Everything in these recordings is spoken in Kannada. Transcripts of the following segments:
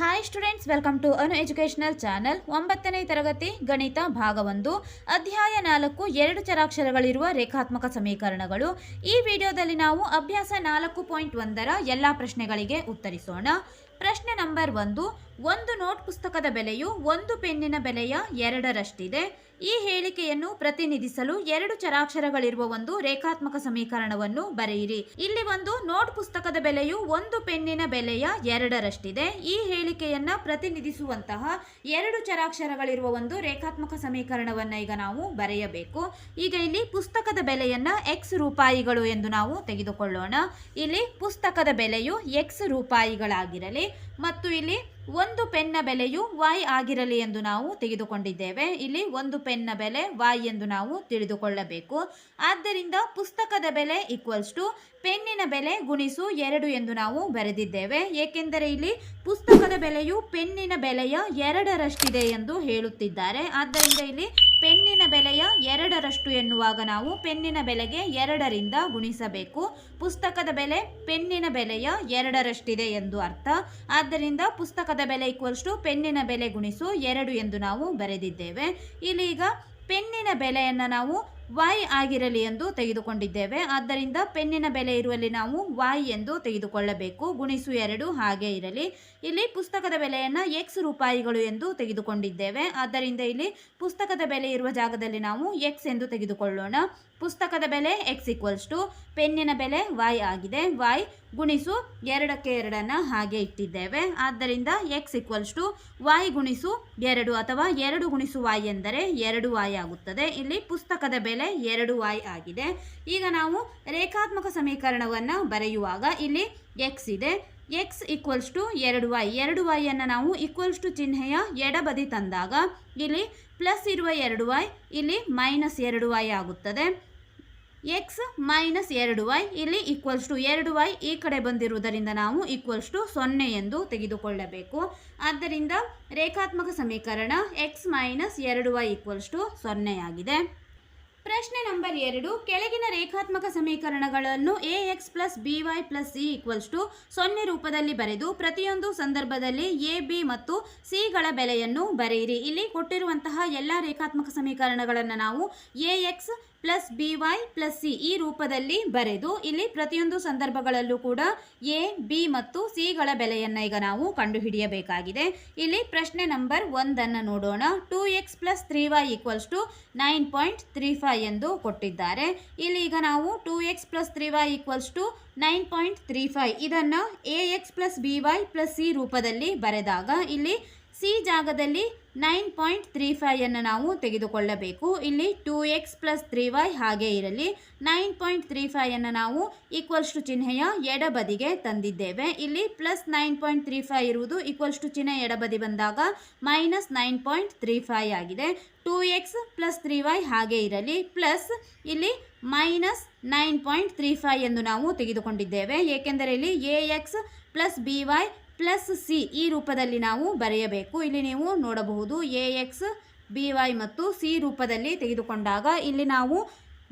Hi students welcome to Anu educational channel ಒಂಬತ್ತನೇ ತರಗತಿ, ಗಣಿತ ಭಾಗ ಒಂದು. ಅಧ್ಯಾಯ ನಾಲ್ಕು, ಎರಡು ಚರಾಕ್ಷರಗಳಿರುವ ರೇಖಾತ್ಮಕ ಸಮೀಕರಣಗಳು. ಈ ವಿಡಿಯೋದಲ್ಲಿ ನಾವು ಅಭ್ಯಾಸ ನಾಲ್ಕು ಪಾಯಿಂಟ್ ಒಂದರ ಎಲ್ಲ ಪ್ರಶ್ನೆಗಳಿಗೆ ಉತ್ತರಿಸೋಣ. ಪ್ರಶ್ನೆ ನಂಬರ್ ಒಂದು ಒಂದು ನೋಟ್ ಪುಸ್ತಕದ ಬೆಲೆಯು ಒಂದು ಪೆನ್ನಿನ ಬೆಲೆಯ ಎರಡರಷ್ಟಿದೆ. ಈ ಹೇಳಿಕೆಯನ್ನು ಪ್ರತಿನಿಧಿಸಲು ಎರಡು ಚರಾಕ್ಷರಗಳಿರುವ ಒಂದು ರೇಖಾತ್ಮಕ ಸಮೀಕರಣವನ್ನು ಬರೆಯಿರಿ. ಇಲ್ಲಿ ಒಂದು ನೋಟ್ ಪುಸ್ತಕದ ಬೆಲೆಯು ಒಂದು ಪೆನ್ನಿನ ಬೆಲೆಯ ಎರಡರಷ್ಟಿದೆ. ಈ ಹೇಳಿಕೆಯನ್ನ ಪ್ರತಿನಿಧಿಸುವಂತಹ ಎರಡು ಚರಾಕ್ಷರಗಳಿರುವ ಒಂದು ರೇಖಾತ್ಮಕ ಸಮೀಕರಣವನ್ನು ಈಗ ನಾವು ಬರೆಯಬೇಕು. ಈಗ ಇಲ್ಲಿ ಪುಸ್ತಕದ ಬೆಲೆಯನ್ನ ಎಕ್ಸ್ ರೂಪಾಯಿಗಳು ಎಂದು ನಾವು ತೆಗೆದುಕೊಳ್ಳೋಣ. ಇಲ್ಲಿ ಪುಸ್ತಕದ ಬೆಲೆಯು ಎಕ್ಸ್ ರೂಪಾಯಿಗಳಾಗಿರಲಿ ಮತ್ತು ಇಲ್ಲಿ ಒಂದು ಪೆನ್ನ ಬೆಲೆಯು ವಾಯ್ ಆಗಿರಲಿ ಎಂದು ನಾವು ತೆಗೆದುಕೊಂಡಿದ್ದೇವೆ. ಇಲ್ಲಿ ಒಂದು ಪೆನ್ನ ಬೆಲೆ ವಾಯ್ ಎಂದು ನಾವು ತಿಳಿದುಕೊಳ್ಳಬೇಕು. ಆದ್ದರಿಂದ ಪುಸ್ತಕದ ಬೆಲೆ ಈಕ್ವಲ್ಸ್ ಟು ಪೆನ್ನಿನ ಬೆಲೆ ಗುಣಿಸು ಎರಡು ಎಂದು ನಾವು ಬರೆದಿದ್ದೇವೆ. ಏಕೆಂದರೆ ಇಲ್ಲಿ ಪುಸ್ತಕದ ಬೆಲೆಯು ಪೆನ್ನಿನ ಬೆಲೆಯ ಎರಡರಷ್ಟಿದೆ ಎಂದು ಹೇಳುತ್ತಿದ್ದಾರೆ. ಆದ್ದರಿಂದ ಇಲ್ಲಿ ಪೆನ್ನಿನ ಬೆಲೆಯ ಎರಡರಷ್ಟು ಎನ್ನುವಾಗ ನಾವು ಪೆನ್ನಿನ ಬೆಲೆಗೆ ಎರಡರಿಂದ ಗುಣಿಸಬೇಕು. ಪುಸ್ತಕದ ಬೆಲೆ ಪೆನ್ನಿನ ಬೆಲೆಯ ಎರಡರಷ್ಟಿದೆ ಎಂದು ಅರ್ಥ. ಆದ್ದರಿಂದ ಪುಸ್ತಕದ ಬೆಲೆ ಈಕ್ವಲ್ಸ್ ಪೆನ್ನಿನ ಬೆಲೆ ಗುಣಿಸು ಎರಡು ಎಂದು ನಾವು ಬರೆದಿದ್ದೇವೆ. ಇಲ್ಲಿ ಈಗ ಪೆನ್ನಿನ ಬೆಲೆಯನ್ನು ನಾವು ವೈ ಆಗಿರಲಿ ಎಂದು ತೆಗೆದುಕೊಂಡಿದ್ದೇವೆ. ಆದ್ದರಿಂದ ಪೆನ್ನಿನ ಬೆಲೆ ಇರುವಲ್ಲಿ ನಾವು ವೈ ಎಂದು ತೆಗೆದುಕೊಳ್ಳಬೇಕು. ಗುಣಿಸು ಎರಡು ಹಾಗೆ ಇರಲಿ. ಇಲ್ಲಿ ಪುಸ್ತಕದ ಬೆಲೆಯನ್ನು ಎಕ್ಸ್ ರೂಪಾಯಿಗಳು ಎಂದು ತೆಗೆದುಕೊಂಡಿದ್ದೇವೆ. ಆದ್ದರಿಂದ ಇಲ್ಲಿ ಪುಸ್ತಕದ ಬೆಲೆ ಇರುವ ಜಾಗದಲ್ಲಿ ನಾವು ಎಕ್ಸ್ ಎಂದು ತೆಗೆದುಕೊಳ್ಳೋಣ. ಪುಸ್ತಕದ ಬೆಲೆ ಎಕ್ಸ್ ಈಕ್ವಲ್ಸ್ ಟು ಪೆನ್ನಿನ ಬೆಲೆ ವೈ ಆಗಿದೆ. ವೈ ಗುಣಿಸು ಎರಡಕ್ಕೆ ಎರಡನ್ನು ಹಾಗೆ ಇಟ್ಟಿದ್ದೇವೆ. ಆದ್ದರಿಂದ ಎಕ್ಸ್ ಈಕ್ವಲ್ಸ್ ಟು ವೈ ಗುಣಿಸು ಎರಡು ಅಥವಾ ಎರಡು ಗುಣಿಸು ವೈ ಎಂದರೆ ಎರಡು ವೈ ಆಗುತ್ತದೆ. ಇಲ್ಲಿ ಪುಸ್ತಕದ ಬೆಲೆ ಎರಡು ವೈ ಆಗಿದೆ. ಈಗ ನಾವು ರೇಖಾತ್ಮಕ ಸಮೀಕರಣವನ್ನು ಬರೆಯುವಾಗ ಇಲ್ಲಿ ಎಕ್ಸ್ ಇದೆ. ಎಕ್ಸ್ ಈಕ್ವಲ್ಸ್ ಟು ಎರಡು ವೈ ಎರಡು ವೈಯನ್ನು ನಾವು ಈಕ್ವಲ್ಸ್ ಟು ಚಿಹ್ನೆಯ ಎಡಬದಿ ತಂದಾಗ ಇಲ್ಲಿ ಪ್ಲಸ್ ಇರುವ ಎರಡು ವೈ ಇಲ್ಲಿ ಮೈನಸ್ ಎರಡು ವೈ ಆಗುತ್ತದೆ. ಎಕ್ಸ್ ಮೈನಸ್ ಎರಡು ವೈ ಇಲ್ಲಿ ಈಕ್ವಲ್ಸ್ ಟು ಎರಡು ವೈ ಈ ಕಡೆ ಬಂದಿರುವುದರಿಂದ ನಾವು ಈಕ್ವಲ್ಸ್ ಟು ಸೊನ್ನೆ ಎಂದು ತೆಗೆದುಕೊಳ್ಳಬೇಕು. ಆದ್ದರಿಂದ ರೇಖಾತ್ಮಕ ಸಮೀಕರಣ ಎಕ್ಸ್ ಮೈನಸ್ ಎರಡು ವೈ ಈಕ್ವಲ್ಸ್ ಟು ಸೊನ್ನೆಯಾಗಿದೆ ಪ್ರಶ್ನೆ ನಂಬರ್ ಎರಡು, ಕೆಳಗಿನ ರೇಖಾತ್ಮಕ ಸಮೀಕರಣಗಳನ್ನು A X plus B Y plus C equals to ಸೊನ್ನೆ ರೂಪದಲ್ಲಿ ಬರೆದು ಪ್ರತಿಯೊಂದು ಸಂದರ್ಭದಲ್ಲಿ ಎ ಬಿ ಮತ್ತು ಸಿಗಳ ಬೆಲೆಯನ್ನು ಬರೆಯಿರಿ. ಇಲ್ಲಿ ಕೊಟ್ಟಿರುವಂತಹ ಎಲ್ಲ ರೇಖಾತ್ಮಕ ಸಮೀಕರಣಗಳನ್ನು ನಾವು A X plus B Y plus C ಈ ರೂಪದಲ್ಲಿ ಬರೆದು ಇಲ್ಲಿ ಪ್ರತಿಯೊಂದು ಸಂದರ್ಭಗಳಲ್ಲೂ ಕೂಡ ಎ, ಬಿ ಮತ್ತು ಸಿಗಳ ಬೆಲೆಯನ್ನು ಈಗ ನಾವು ಕಂಡುಹಿಡಿಯಬೇಕಾಗಿದೆ. ಇಲ್ಲಿ ಪ್ರಶ್ನೆ ನಂಬರ್ ಒಂದನ್ನು ನೋಡೋಣ. Two X plus three Y equals to nine point three five ಎಂದು ಕೊಟ್ಟಿದ್ದಾರೆ. ಇಲ್ಲಿ ಈಗ ನಾವು two X plus three Y equals to nine point three five ಇದನ್ನು A X plus B Y plus C ರೂಪದಲ್ಲಿ ಬರೆದಾಗ ಇಲ್ಲಿ ಸಿ ಜಾಗದಲ್ಲಿ ನೈನ್ ಪಾಯಿಂಟ್ ತ್ರೀ ಫೈವನ್ನು ನಾವು ತೆಗೆದುಕೊಳ್ಳಬೇಕು. ಇಲ್ಲಿ two X plus three Y ಹಾಗೆ ಇರಲಿ. ನೈನ್ ಪಾಯಿಂಟ್ ತ್ರೀ ಫೈಯನ್ನು ನಾವು ಈಕ್ವಲ್ಸ್ ಟು ಚಿಹ್ನೆಯ ಎಡಬದಿಗೆ ತಂದಿದ್ದೇವೆ. ಇಲ್ಲಿ plus nine point three five ಇರುವುದು ಈಕ್ವಲ್ಸ್ ಟು ಚಿಹ್ನೆ ಎಡಬದಿ ಬಂದಾಗ minus nine point three five ಆಗಿದೆ. Two X plus three Y ಹಾಗೆ ಇರಲಿ. ಪ್ಲಸ್ ಇಲ್ಲಿ minus nine point three five ಎಂದು ನಾವು ತೆಗೆದುಕೊಂಡಿದ್ದೇವೆ. ಏಕೆಂದರೆ ಇಲ್ಲಿ A X plus B Y plus C ಈ ರೂಪದಲ್ಲಿ ನಾವು ಬರೆಯಬೇಕು. ಇಲ್ಲಿ ನೀವು ನೋಡಬಹುದು ಎ ಎಕ್ಸ್, ಬಿ ವೈ ಮತ್ತು ಸಿ ರೂಪದಲ್ಲಿ ತೆಗೆದುಕೊಂಡಾಗ ಇಲ್ಲಿ ನಾವು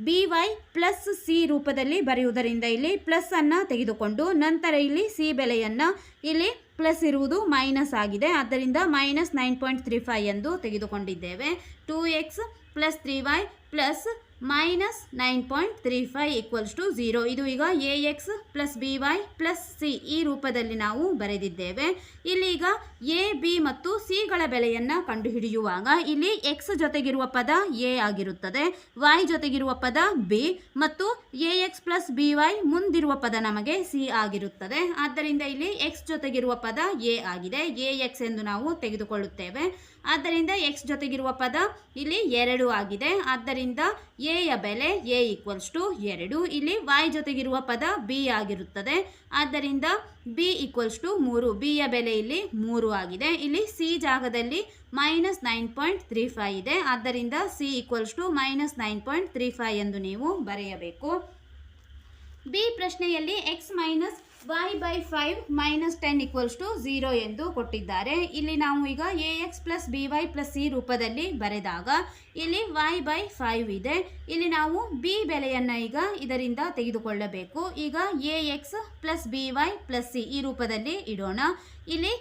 ಬಿ ವೈ ಪ್ಲಸ್ ಸಿ ರೂಪದಲ್ಲಿ ಬರೆಯುವುದರಿಂದ ಇಲ್ಲಿ ಪ್ಲಸ್ ಅನ್ನು ತೆಗೆದುಕೊಂಡು ನಂತರ ಇಲ್ಲಿ ಸಿ ಬೆಲೆಯನ್ನು ಇಲ್ಲಿ ಪ್ಲಸ್ ಇರುವುದು ಮೈನಸ್ ಆಗಿದೆ. ಆದ್ದರಿಂದ minus nine point three five ಎಂದು ತೆಗೆದುಕೊಂಡಿದ್ದೇವೆ. Two X plus three Y plus minus nine point three five equals to zero. ಇದು ಈಗ A X plus B Y plus C ಈ ರೂಪದಲ್ಲಿ ನಾವು ಬರೆದಿದ್ದೇವೆ. ಇಲ್ಲಿ ಈಗ ಎ, ಬಿ ಮತ್ತು ಸಿಗಳ ಬೆಲೆಯನ್ನು ಕಂಡುಹಿಡಿಯುವಾಗ ಇಲ್ಲಿ ಎಕ್ಸ್ ಜೊತೆಗಿರುವ ಪದ ಎ ಆಗಿರುತ್ತದೆ. ವೈ ಜೊತೆಗಿರುವ ಪದ ಬಿ ಮತ್ತು A X plus B Y ಮುಂದಿರುವ ಪದ ನಮಗೆ ಸಿ ಆಗಿರುತ್ತದೆ. ಆದ್ದರಿಂದ ಇಲ್ಲಿ ಎಕ್ಸ್ ಜೊತೆಗಿರುವ ಪದ ಎ ಆಗಿದೆ. ಎ ಎಕ್ಸ್ ಎಂದು ನಾವು ತೆಗೆದುಕೊಳ್ಳುತ್ತೇವೆ. ಆದ್ದರಿಂದ ಎಕ್ಸ್ ಜೊತೆಗಿರುವ ಪದ ಇಲ್ಲಿ ಎರಡು ಆಗಿದೆ. ಆದ್ದರಿಂದ ಯ ಬೆಲೆ ಎ ಈಕ್ವಲ್ಸ್ ಟು ಎರಡು. ಇಲ್ಲಿ ವೈ ಜೊತೆಗಿರುವ ಪದ ಬಿ ಆಗಿರುತ್ತದೆ. ಆದ್ದರಿಂದ ಬಿ ಈಕ್ವಲ್ಸ್ ಟು ಮೂರು. ಯ ಬೆಲೆ ಇಲ್ಲಿ ಮೂರು ಆಗಿದೆ. ಇಲ್ಲಿ ಸಿ ಜಾಗದಲ್ಲಿ minus nine point three five ಇದೆ. ಆದ್ದರಿಂದ C equals to minus nine point three five ಎಂದು ನೀವು ಬರೆಯಬೇಕು. ಬಿ ಪ್ರಶ್ನೆಯಲ್ಲಿ X minus Y by five minus ten equals to zero ಎಂದು ಕೊಟ್ಟಿದ್ದಾರೆ. ಇಲ್ಲಿ ನಾವು ಈಗ A X plus B Y plus C ರೂಪದಲ್ಲಿ ಬರೆದಾಗ ಇಲ್ಲಿ ವೈ ಬೈ ಫೈವ್ ಇದೆ. ಇಲ್ಲಿ ನಾವು ಬಿ ಬೆಲೆಯನ್ನು ಈಗ ಇದರಿಂದ ತೆಗೆದುಕೊಳ್ಳಬೇಕು. ಈಗ A X plus B Y plus C ಈ ರೂಪದಲ್ಲಿ ಇಡೋಣ. ಇಲ್ಲಿ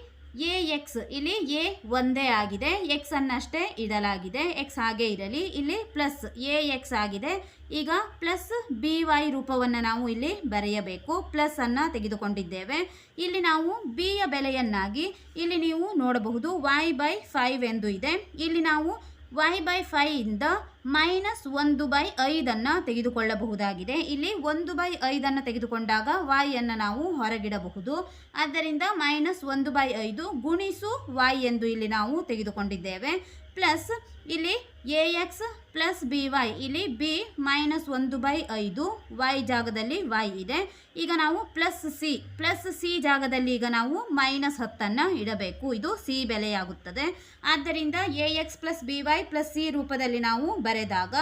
ಎ ಎಕ್ಸ್, ಇಲ್ಲಿ ಎ ಒಂದೇ ಆಗಿದೆ, ಎಕ್ಸ್ ಅನ್ನಷ್ಟೇ ಇಡಲಾಗಿದೆ, ಎಕ್ಸ್ ಹಾಗೆ ಇರಲಿ, ಇಲ್ಲಿ ಪ್ಲಸ್ ಎ ಎಕ್ಸ್ ಆಗಿದೆ. ಈಗ ಪ್ಲಸ್ ಬಿ ವೈ ರೂಪವನ್ನು ನಾವು ಇಲ್ಲಿ ಬರೆಯಬೇಕು, ಪ್ಲಸ್ ಅನ್ನು ತೆಗೆದುಕೊಂಡಿದ್ದೇವೆ. ಇಲ್ಲಿ ನಾವು ಬಿಯ ಬೆಲೆಯನ್ನಾಗಿ, ಇಲ್ಲಿ ನೀವು ನೋಡಬಹುದು, ವೈ ಬೈ ಫೈವ್ ಎಂದು ಇದೆ. ಇಲ್ಲಿ ನಾವು ವೈ ಬೈ ಫೈಯಿಂದ ಮೈನಸ್ ಒಂದು ಬೈ ಐದನ್ನು ತೆಗೆದುಕೊಳ್ಳಬಹುದಾಗಿದೆ. ಇಲ್ಲಿ ಒಂದು ಬೈ ಐದನ್ನು ತೆಗೆದುಕೊಂಡಾಗ y ಅನ್ನು ನಾವು ಹೊರಗಿಡಬಹುದು. ಆದ್ದರಿಂದ ಮೈನಸ್ ಒಂದು ಬೈ ಐದು ಗುಣಿಸು y ಎಂದು ಇಲ್ಲಿ ನಾವು ತೆಗೆದುಕೊಂಡಿದ್ದೇವೆ. ಪ್ಲಸ್ ಇಲ್ಲಿ A X plus B Y ಇಲ್ಲಿ ಬಿ ಮೈನಸ್ ಒಂದು ಬೈ ಐದು ವೈ ಜಾಗದಲ್ಲಿ ವೈ ಇದೆ. ಈಗ ನಾವು ಪ್ಲಸ್ ಸಿ ಪ್ಲಸ್ ಸಿ ಜಾಗದಲ್ಲಿ ಈಗ ನಾವು ಮೈನಸ್ ಹತ್ತನ್ನು ಇಡಬೇಕು. ಇದು ಸಿ ಬೆಲೆಯಾಗುತ್ತದೆ. ಆದ್ದರಿಂದ A X plus B Y plus C ರೂಪದಲ್ಲಿ ನಾವು ಬರೆದಾಗ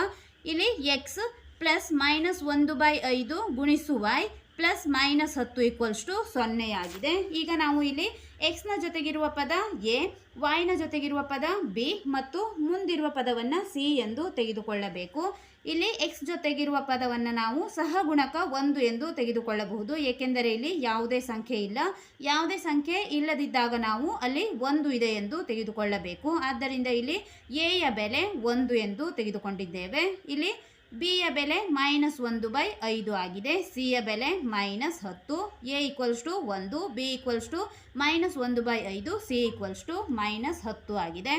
ಇಲ್ಲಿ ಎಕ್ಸ್ ಪ್ಲಸ್ ಮೈನಸ್ ಒಂದು ಬೈ ಐದು ಗುಣಿಸು ವೈ ಪ್ಲಸ್ ಮೈನಸ್ ಹತ್ತು ಈಕ್ವಲ್ಸ್ ಟು ಸೊನ್ನೆಯಾಗಿದೆ. ಈಗ ನಾವು ಇಲ್ಲಿ ಎಕ್ಸ್ನ ಜೊತೆಗಿರುವ ಪದ ಎ ವಾಯ್ನ ಜೊತೆಗಿರುವ ಪದ ಬಿ ಮತ್ತು ಮುಂದಿರುವ ಪದವನ್ನು ಸಿ ಎಂದು ತೆಗೆದುಕೊಳ್ಳಬೇಕು. ಇಲ್ಲಿ ಎಕ್ಸ್ ಜೊತೆಗಿರುವ ಪದವನ್ನು ನಾವು ಸಹಗುಣಕ ಒಂದು ಎಂದು ತೆಗೆದುಕೊಳ್ಳಬಹುದು. ಏಕೆಂದರೆ ಇಲ್ಲಿ ಯಾವುದೇ ಸಂಖ್ಯೆ ಇಲ್ಲ. ಯಾವುದೇ ಸಂಖ್ಯೆ ಇಲ್ಲದಿದ್ದಾಗ ನಾವು ಅಲ್ಲಿ ಒಂದು ಇದೆ ಎಂದು ತೆಗೆದುಕೊಳ್ಳಬೇಕು. ಆದ್ದರಿಂದ ಇಲ್ಲಿ ಎಯ ಬೆಲೆ ಒಂದು ಎಂದು ತೆಗೆದುಕೊಂಡಿದ್ದೇವೆ. ಇಲ್ಲಿ ಬಿ ಯ ಬೆಲೆ ಮೈನಸ್ ಒಂದು ಬೈ ಐದು ಆಗಿದೆ. ಸಿ ಯ ಬೆಲೆ ಮೈನಸ್ ಹತ್ತು. ಎ ಈಕ್ವಲ್ಸ್ ಟು ಒಂದು ಬಿ ಈಕ್ವಲ್ಸ್ ಟು ಮೈನಸ್ ಒಂದು ಬೈ ಐದು ಸಿ ಈಕ್ವಲ್ಸ್ ಟು ಮೈನಸ್ ಹತ್ತು ಆಗಿದೆ.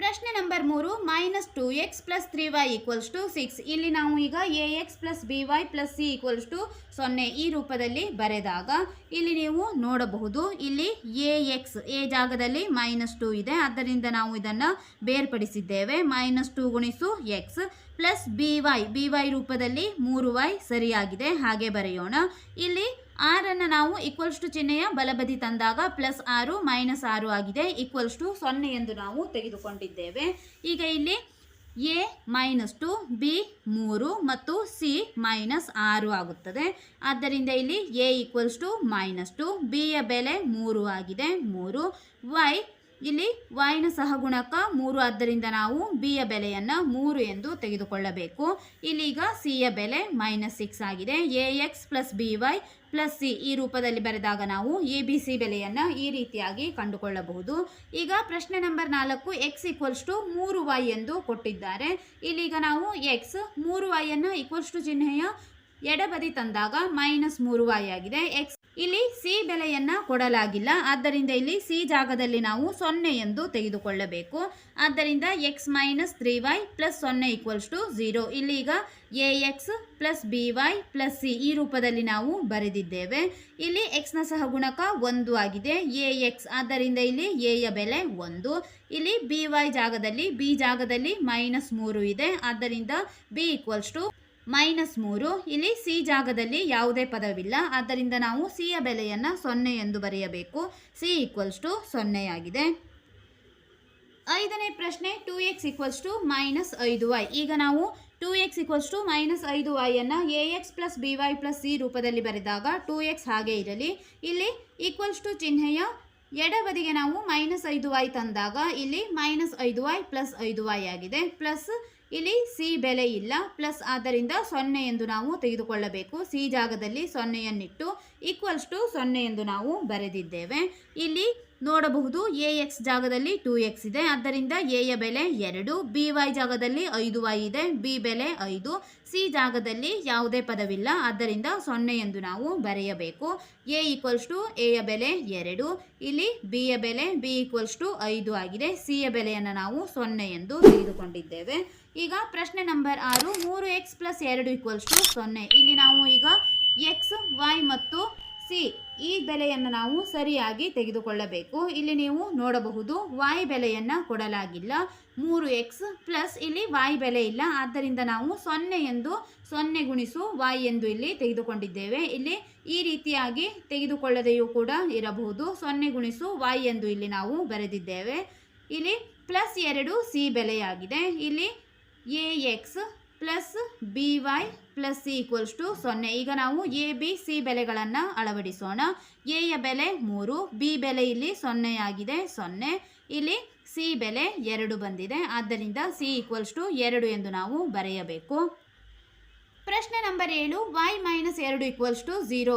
ಪ್ರಶ್ನೆ ನಂಬರ್ ಮೂರು minus two X plus three Y equals to six ಇಲ್ಲಿ ನಾವು ಈಗ A X plus B Y plus C equals to ಸೊನ್ನೆ ಈ ರೂಪದಲ್ಲಿ ಬರೆದಾಗ ಇಲ್ಲಿ ನೀವು ನೋಡಬಹುದು. ಇಲ್ಲಿ ಎ ಎಕ್ಸ್ ಎ ಜಾಗದಲ್ಲಿ ಮೈನಸ್ ಟು ಇದೆ. ಆದ್ದರಿಂದ ನಾವು ಇದನ್ನು ಬೇರ್ಪಡಿಸಿದ್ದೇವೆ. ಮೈನಸ್ ಟು ಗುಣಿಸು X plus B Y B Y ರೂಪದಲ್ಲಿ ಮೂರು ವೈ ಸರಿಯಾಗಿದೆ. ಹಾಗೆ ಬರೆಯೋಣ. ಇಲ್ಲಿ ಆರನ್ನು ನಾವು ಈಕ್ವಲ್ಸ್ ಟು ಚಿಹ್ನೆಯ ಬಲಬದಿ ತಂದಾಗ ಪ್ಲಸ್ ಆರು ಮೈನಸ್ ಆರು ಆಗಿದೆ. ಈಕ್ವಲ್ಸ್ ಟು ಸೊನ್ನೆ ಎಂದು ನಾವು ತೆಗೆದುಕೊಂಡಿದ್ದೇವೆ. ಈಗ ಇಲ್ಲಿ ಎ ಮೈನಸ್ ಟು ಬಿ ಮೂರು ಮತ್ತು ಸಿ ಮೈನಸ್ ಆರು ಆಗುತ್ತದೆ. ಆದ್ದರಿಂದ ಇಲ್ಲಿ A equals to minus two B ಯ ಬೆಲೆ ಮೂರು ಆಗಿದೆ. ಮೂರು. ವೈ ಇಲ್ಲಿ ವಾಯಿನ ಸಹಗುಣಕ ಮೂರು ಆದ್ದರಿಂದ ನಾವು ಬಿ ಯ ಬೆಲೆಯನ್ನು ಮೂರು ಎಂದು ತೆಗೆದುಕೊಳ್ಳಬೇಕು. ಇಲ್ಲಿಗ ಸಿ ಯ ಬೆಲೆ ಮೈನಸ್ ಸಿಕ್ಸ್ ಆಗಿದೆ. A X plus B Y plus C ಈ ರೂಪದಲ್ಲಿ ಬರೆದಾಗ ನಾವು ಎ ಬಿ ಸಿ ಬೆಲೆಯನ್ನು ಈ ರೀತಿಯಾಗಿ ಕಂಡುಕೊಳ್ಳಬಹುದು. ಈಗ ಪ್ರಶ್ನೆ ನಂಬರ್ ನಾಲ್ಕು ಎಕ್ಸ್ ಈಕ್ವಲ್ಸ್ ಟು ಮೂರು ವೈ ಎಂದು ಕೊಟ್ಟಿದ್ದಾರೆ. ಇಲ್ಲಿಗ ನಾವು ಎಕ್ಸ್ ಮೂರು ವೈಯನ್ನು ಈಕ್ವಲ್ಸ್ ಟು ಚಿಹ್ನೆಯ ಎಡಬದಿ ತಂದಾಗ ಮೈನಸ್ ಮೂರು ವೈ ಆಗಿದೆ. ಎಕ್ಸ್ ಇಲ್ಲಿ ಸಿ ಬೆಲೆಯನ್ನು ಕೊಡಲಾಗಿಲ್ಲ. ಆದ್ದರಿಂದ ಇಲ್ಲಿ ಸಿ ಜಾಗದಲ್ಲಿ ನಾವು ಸೊನ್ನೆ ಎಂದು ತೆಗೆದುಕೊಳ್ಳಬೇಕು. ಆದ್ದರಿಂದ X minus three Y plus ಸೊನ್ನೆ ಈಕ್ವಲ್ಸ್ ಟು ಝೀರೋ ಇಲ್ಲಿ ಈಗ A X plus B Y plus C ಈ ರೂಪದಲ್ಲಿ ನಾವು ಬರೆದಿದ್ದೇವೆ. ಇಲ್ಲಿ ಎಕ್ಸ್ನ ಸಹಗುಣಕ ಒಂದು ಆಗಿದೆ. ಎ ಎಕ್ಸ್ ಆದ್ದರಿಂದ ಇಲ್ಲಿ ಎ ಯ ಬೆಲೆ ಒಂದು. ಇಲ್ಲಿ ಬಿ ವೈ ಜಾಗದಲ್ಲಿ ಬಿ ಜಾಗದಲ್ಲಿ ಮೈನಸ್ ಮೂರು ಇದೆ. ಆದ್ದರಿಂದ ಬಿ ಈಕ್ವಲ್ಸ್ ಟು ಮೈನಸ್ ಮೂರು. ಇಲ್ಲಿ ಸಿ ಜಾಗದಲ್ಲಿ ಯಾವುದೇ ಪದವಿಲ್ಲ. ಆದ್ದರಿಂದ ನಾವು ಸಿಯ ಬೆಲೆಯನ್ನು ಸೊನ್ನೆ ಎಂದು ಬರೆಯಬೇಕು. ಸಿ ಈಕ್ವಲ್ಸ್ ಟು ಸೊನ್ನೆಯಾಗಿದೆ ಐದನೇ ಪ್ರಶ್ನೆ two X equals to minus ಐದು ವೈ. ಈಗ ನಾವು two X equals to minus ಐದು ವೈಯನ್ನು A X plus B Y plus C ರೂಪದಲ್ಲಿ ಬರೆದಾಗ ಟೂ ಎಕ್ಸ್ ಹಾಗೆ ಇರಲಿ. ಇಲ್ಲಿ ಈಕ್ವಲ್ಸ್ ಟು ಚಿಹ್ನೆಯ ಎಡಬದಿಗೆ ನಾವು ಮೈನಸ್ ಐದು ವೈ ತಂದಾಗ ಇಲ್ಲಿ ಮೈನಸ್ ಐದು ವೈ ಪ್ಲಸ್ ಐದು ವೈ ಆಗಿದೆ. ಪ್ಲಸ್ ಇಲ್ಲಿ ಸಿ ಬೆಲೆ ಇಲ್ಲ ಪ್ಲಸ್ ಆದ್ದರಿಂದ ಸೊನ್ನೆ ಎಂದು ನಾವು ತೆಗೆದುಕೊಳ್ಳಬೇಕು. ಸಿ ಜಾಗದಲ್ಲಿ ಸೊನ್ನೆಯನ್ನಿಟ್ಟು ಈಕ್ವಲ್ಸ್ ಟು ಸೊನ್ನೆ ಎಂದು ನಾವು ಬರೆದಿದ್ದೇವೆ. ಇಲ್ಲಿ ನೋಡಬಹುದು ಎ ಎಕ್ಸ್ ಜಾಗದಲ್ಲಿ ಟೂ ಎಕ್ಸ್ ಇದೆ, ಆದ್ದರಿಂದ ಎ ಯ ಬೆಲೆ ಎರಡು ಬಿ ವೈ ಜಾಗದಲ್ಲಿ ಐದು ವೈ ಇದೆ ಬಿ ಬೆಲೆ ಐದು ಸಿ ಜಾಗದಲ್ಲಿ ಯಾವುದೇ ಪದವಿಲ್ಲ, ಆದ್ದರಿಂದ ಸೊನ್ನೆ ಎಂದು ನಾವು ಬರೆಯಬೇಕು. ಎ ಈಕ್ವಲ್ಸ್ ಟು ಎ ಯ ಬೆಲೆ ಎರಡು, ಇಲ್ಲಿ ಬಿ ಯ ಬೆಲೆ ಬಿ ಈಕ್ವಲ್ಸ್ ಟು ಐದು ಆಗಿದೆ ಸಿ ಯ ಬೆಲೆಯನ್ನು ನಾವು ಸೊನ್ನೆ ಎಂದು ತೆಗೆದುಕೊಂಡಿದ್ದೇವೆ. ಈಗ ಪ್ರಶ್ನೆ ನಂಬರ್ ಆರು, ಮೂರು ಎಕ್ಸ್ ಪ್ಲಸ್ ಎರಡು ಈಕ್ವಲ್ಸ್ ಟು ಸೊನ್ನೆ. ಇಲ್ಲಿ ನಾವು ಈಗ ಎಕ್ಸ್ ವೈ ಮತ್ತು ಸಿ ಈ ಬೆಲೆಯನ್ನು ನಾವು ಸರಿಯಾಗಿ ತೆಗೆದುಕೊಳ್ಳಬೇಕು. ಇಲ್ಲಿ ನೀವು ನೋಡಬಹುದು ವಾಯ್ ಬೆಲೆಯನ್ನು ಕೊಡಲಾಗಿಲ್ಲ. ಮೂರು ಎಕ್ಸ್ ಪ್ಲಸ್ ಇಲ್ಲಿ ವಾಯ್ ಬೆಲೆ ಇಲ್ಲ. ಆದ್ದರಿಂದ ನಾವು ಸೊನ್ನೆ ಎಂದು ಸೊನ್ನೆ ಗುಣಿಸು ವಾಯ್ ಎಂದು ಇಲ್ಲಿ ತೆಗೆದುಕೊಂಡಿದ್ದೇವೆ. ಇಲ್ಲಿ ಈ ರೀತಿಯಾಗಿ ತೆಗೆದುಕೊಳ್ಳದೆಯೂ ಕೂಡ ಇರಬಹುದು. ಸೊನ್ನೆ ಗುಣಿಸು ವಾಯ್ ಎಂದು ಇಲ್ಲಿ ನಾವು ಬರೆದಿದ್ದೇವೆ. ಇಲ್ಲಿ ಪ್ಲಸ್ ಎರಡು ಸಿ ಬೆಲೆಯಾಗಿದೆ. ಇಲ್ಲಿ A X plus B Y plus C equals to ಸೊನ್ನೆ. ಈಗ ನಾವು ಎ ಬಿ ಸಿ ಬೆಲೆಗಳನ್ನು ಅಳವಡಿಸೋಣ. ಎ ಯ ಬೆಲೆ ಮೂರು ಬಿ ಬೆಲೆ ಇಲ್ಲಿ ಸೊನ್ನೆಯಾಗಿದೆ ಸೊನ್ನೆ. ಇಲ್ಲಿ ಸಿ ಬೆಲೆ ಎರಡು ಬಂದಿದೆ. ಆದ್ದರಿಂದ ಸಿ ಈಕ್ವಲ್ಸ್ ಟು ಎರಡು ಎಂದು ನಾವು ಬರೆಯಬೇಕು. ಪ್ರಶ್ನೆ ನಂಬರ್ ಏಳು ವೈ ಮೈನಸ್ ಎರಡು ಈಕ್ವಲ್ಸ್ ಟು ಝೀರೋ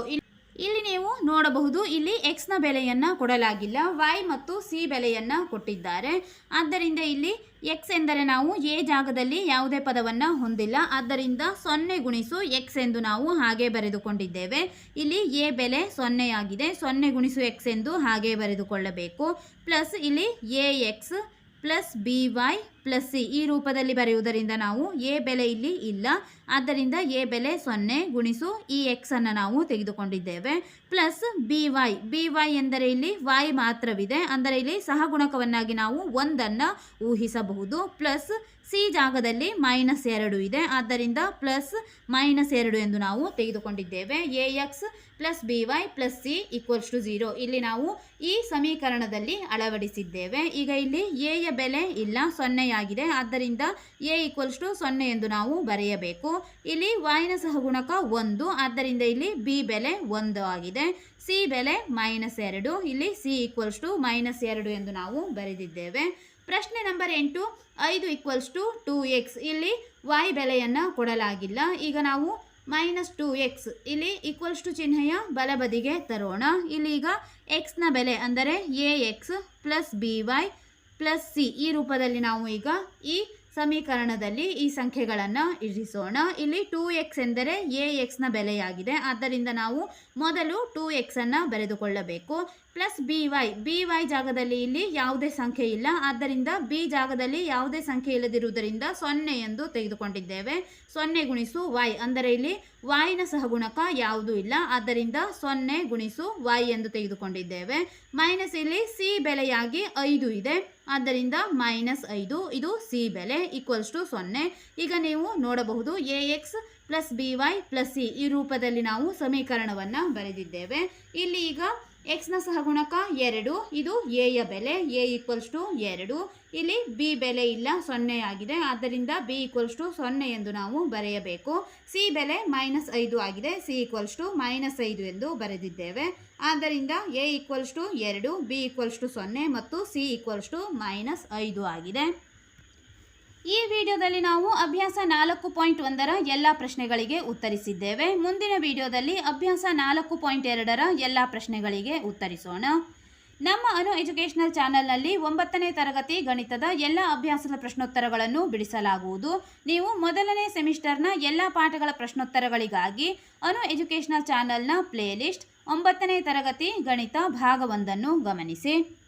ನೀವು ನೋಡಬಹುದು, ಇಲ್ಲಿ ಎಕ್ಸ್ನ ಬೆಲೆಯನ್ನು ಕೊಡಲಾಗಿಲ್ಲ ವೈ ಮತ್ತು ಸಿ ಬೆಲೆಯನ್ನು ಕೊಟ್ಟಿದ್ದಾರೆ. ಆದ್ದರಿಂದ ಇಲ್ಲಿ ಎಕ್ಸ್ ಎಂದರೆ ನಾವು ಎ ಜಾಗದಲ್ಲಿ ಯಾವುದೇ ಪದವನ್ನು ಹೊಂದಿಲ್ಲ. ಆದ್ದರಿಂದ ಸೊನ್ನೆ ಗುಣಿಸು ಎಕ್ಸ್ ಎಂದು ನಾವು ಹಾಗೆ ಬರೆದುಕೊಂಡಿದ್ದೇವೆ. ಇಲ್ಲಿ ಎ ಬೆಲೆ ಸೊನ್ನೆಯಾಗಿದೆ ಸೊನ್ನೆ ಗುಣಿಸು ಎಕ್ಸ್ ಎಂದು ಹಾಗೆ ಬರೆದುಕೊಳ್ಳಬೇಕು. ಪ್ಲಸ್ ಇಲ್ಲಿ A X plus B Y plus C ಈ ರೂಪದಲ್ಲಿ ಬರೆಯುವುದರಿಂದ ನಾವು ಎ ಬೆಲೆ ಇಲ್ಲಿ ಇಲ್ಲ. ಆದ್ದರಿಂದ ಎ ಬೆಲೆ ಸೊನ್ನೆ ಗುಣಿಸು ಈ ಎಕ್ಸನ್ನು ನಾವು ತೆಗೆದುಕೊಂಡಿದ್ದೇವೆ. Plus B Y. B Y ಎಂದರೆ ಇಲ್ಲಿ ವೈ ಮಾತ್ರವಿದೆ. ಅಂದರೆ ಇಲ್ಲಿ ಸಹಗುಣಕವನ್ನಾಗಿ ನಾವು ಒಂದನ್ನು ಊಹಿಸಬಹುದು. ಪ್ಲಸ್ ಸಿ ಜಾಗದಲ್ಲಿ ಮೈನಸ್ ಎರಡು ಇದೆ. ಆದ್ದರಿಂದ ಪ್ಲಸ್ ಮೈನಸ್ ಎರಡು ಎಂದು ನಾವು ತೆಗೆದುಕೊಂಡಿದ್ದೇವೆ. A X plus B Y plus C equals to zero ಇಲ್ಲಿ ನಾವು ಈ ಸಮೀಕರಣದಲ್ಲಿ ಅಳವಡಿಸಿದ್ದೇವೆ. ಈಗ ಇಲ್ಲಿ ಎ ಯ ಬೆಲೆ ಇಲ್ಲ ಸೊನ್ನೆಯಾಗಿದೆ ಆದ್ದರಿಂದ ಎ ಈಕ್ವಲ್ಸ್ ಟು ಸೊನ್ನೆ ಎಂದು ನಾವು ಬರೆಯಬೇಕು. ಇಲ್ಲಿ ವಾಯಿನ ಸಹಗುಣಕ ಒಂದು, ಆದ್ದರಿಂದ ಇಲ್ಲಿ ಬಿ ಬೆಲೆ ಒಂದು ಆಗಿದೆ. ಸಿ ಬೆಲೆ ಮೈನಸ್ ಎರಡು, ಇಲ್ಲಿ ಸಿ ಈಕ್ವಲ್ಸ್ ಟು ಮೈನಸ್ ಎರಡು ಎಂದು ನಾವು ಬರೆದಿದ್ದೇವೆ. ಪ್ರಶ್ನೆ ನಂಬರ್ ಎಂಟು, ಐದು ಈಕ್ವಲ್ಸ್ ಟು ಟೂ ಎಕ್ಸ್ ಇಲ್ಲಿ ವಾಯ್ ಬೆಲೆಯನ್ನು ಕೊಡಲಾಗಿಲ್ಲ. ಈಗ ನಾವು ಮೈನಸ್ ಟು ಎಕ್ಸ್ ಇಲ್ಲಿ ಈಕ್ವಲ್ಸ್ ಟು ಚಿಹ್ನೆಯ ಬಲಬದಿಗೆ ತರೋಣ. ಇಲ್ಲಿ ಈಗ ಎಕ್ಸ್ನ ಬೆಲೆ ಅಂದರೆ A X plus B Y plus C ಈ ರೂಪದಲ್ಲಿ ನಾವು ಈಗ ಈ ಸಮೀಕರಣದಲ್ಲಿ ಈ ಸಂಖ್ಯೆಗಳನ್ನು ಇರಿಸೋಣ. ಇಲ್ಲಿ ಟೂ ಎಕ್ಸ್ ಎಂದರೆ ಎ ಎಕ್ಸ್ನ ಬೆಲೆಯಾಗಿದೆ. ಆದ್ದರಿಂದ ನಾವು ಮೊದಲು ಟೂ ಎಕ್ಸನ್ನು ಬರೆದುಕೊಳ್ಳಬೇಕು. Plus B Y B Y ಜಾಗದಲ್ಲಿ ಇಲ್ಲಿ ಯಾವುದೇ ಸಂಖ್ಯೆ ಇಲ್ಲ. ಆದ್ದರಿಂದ ಬಿ ಜಾಗದಲ್ಲಿ ಯಾವುದೇ ಸಂಖ್ಯೆ ಇಲ್ಲದಿರುವುದರಿಂದ ಸೊನ್ನೆ ಎಂದು ತೆಗೆದುಕೊಂಡಿದ್ದೇವೆ. ಸೊನ್ನೆ ಗುಣಿಸು ವೈ ಅಂದರೆ ಇಲ್ಲಿ ವಾಯಿನ ಸಹಗುಣಕ ಯಾವುದೂ ಇಲ್ಲ. ಆದ್ದರಿಂದ ಸೊನ್ನೆ ಗುಣಿಸು ವೈ ಎಂದು ತೆಗೆದುಕೊಂಡಿದ್ದೇವೆ. ಮೈನಸ್ ಇಲ್ಲಿ ಸಿ ಬೆಲೆಯಾಗಿ ಐದು ಇದೆ. ಆದ್ದರಿಂದ ಮೈನಸ್ ಐದು, ಇದು ಸಿ ಬೆಲೆ ಈಕ್ವಲ್ಸ್ ಟು ಸೊನ್ನೆ. ಈಗ ನೀವು ನೋಡಬಹುದು A X plus B Y plus C ಈ ರೂಪದಲ್ಲಿ ನಾವು ಸಮೀಕರಣವನ್ನು ಬರೆದಿದ್ದೇವೆ. ಇಲ್ಲಿ ಈಗ ಎಕ್ಸ್ನ ಸಹಗುಣಕ ಎರಡು. ಇದು ಎ ಯ ಬೆಲೆ ಎ ಈಕ್ವಲ್ಸ್ ಟು ಎರಡು. ಇಲ್ಲಿ ಬಿ ಬೆಲೆ ಇಲ್ಲ, ಸೊನ್ನೆ ಆಗಿದೆ. ಆದ್ದರಿಂದ ಬಿ ಈಕ್ವಲ್ಸ್ ಟು ಸೊನ್ನೆ ಎಂದು ನಾವು ಬರೆಯಬೇಕು. ಸಿ ಬೆಲೆ ಮೈನಸ್ ಐದು ಆಗಿದೆ. ಸಿ ಈಕ್ವಲ್ಸ್ ಟು ಮೈನಸ್ ಐದು ಎಂದು ಬರೆದಿದ್ದೇವೆ. ಆದ್ದರಿಂದ ಎ ಈಕ್ವಲ್ಸ್ ಟು ಎರಡು ಬಿ ಈಕ್ವಲ್ಸ್ ಟು ಸೊನ್ನೆ ಮತ್ತು ಸಿ ಈಕ್ವಲ್ಸ್ ಟು ಮೈನಸ್ ಐದು ಆಗಿದೆ. ಈ ವಿಡಿಯೋದಲ್ಲಿ ನಾವು ಅಭ್ಯಾಸ ನಾಲ್ಕು ಪಾಯಿಂಟ್ ಒಂದರ ಎಲ್ಲ ಪ್ರಶ್ನೆಗಳಿಗೆ ಉತ್ತರಿಸಿದ್ದೇವೆ. ಮುಂದಿನ ವಿಡಿಯೋದಲ್ಲಿ ಅಭ್ಯಾಸ ನಾಲ್ಕು ಪಾಯಿಂಟ್ ಎರಡರ ಎಲ್ಲ ಪ್ರಶ್ನೆಗಳಿಗೆ ಉತ್ತರಿಸೋಣ. ನಮ್ಮ ಅನು ಎಜುಕೇಷನಲ್ ಚಾನಲ್ನಲ್ಲಿ ಒಂಬತ್ತನೇ ತರಗತಿ ಗಣಿತದ ಎಲ್ಲ ಅಭ್ಯಾಸದ ಪ್ರಶ್ನೋತ್ತರಗಳನ್ನು ಬಿಡಿಸಲಾಗುವುದು. ನೀವು ಮೊದಲನೇ ಸೆಮಿಸ್ಟರ್ನ ಎಲ್ಲ ಪಾಠಗಳ ಪ್ರಶ್ನೋತ್ತರಗಳಿಗಾಗಿ ಅನು ಎಜುಕೇಷನಲ್ ಚಾನಲ್ನ ಪ್ಲೇಲಿಸ್ಟ್ ಒಂಬತ್ತನೇ ತರಗತಿ ಗಣಿತ ಭಾಗವೊಂದನ್ನು ಗಮನಿಸಿ.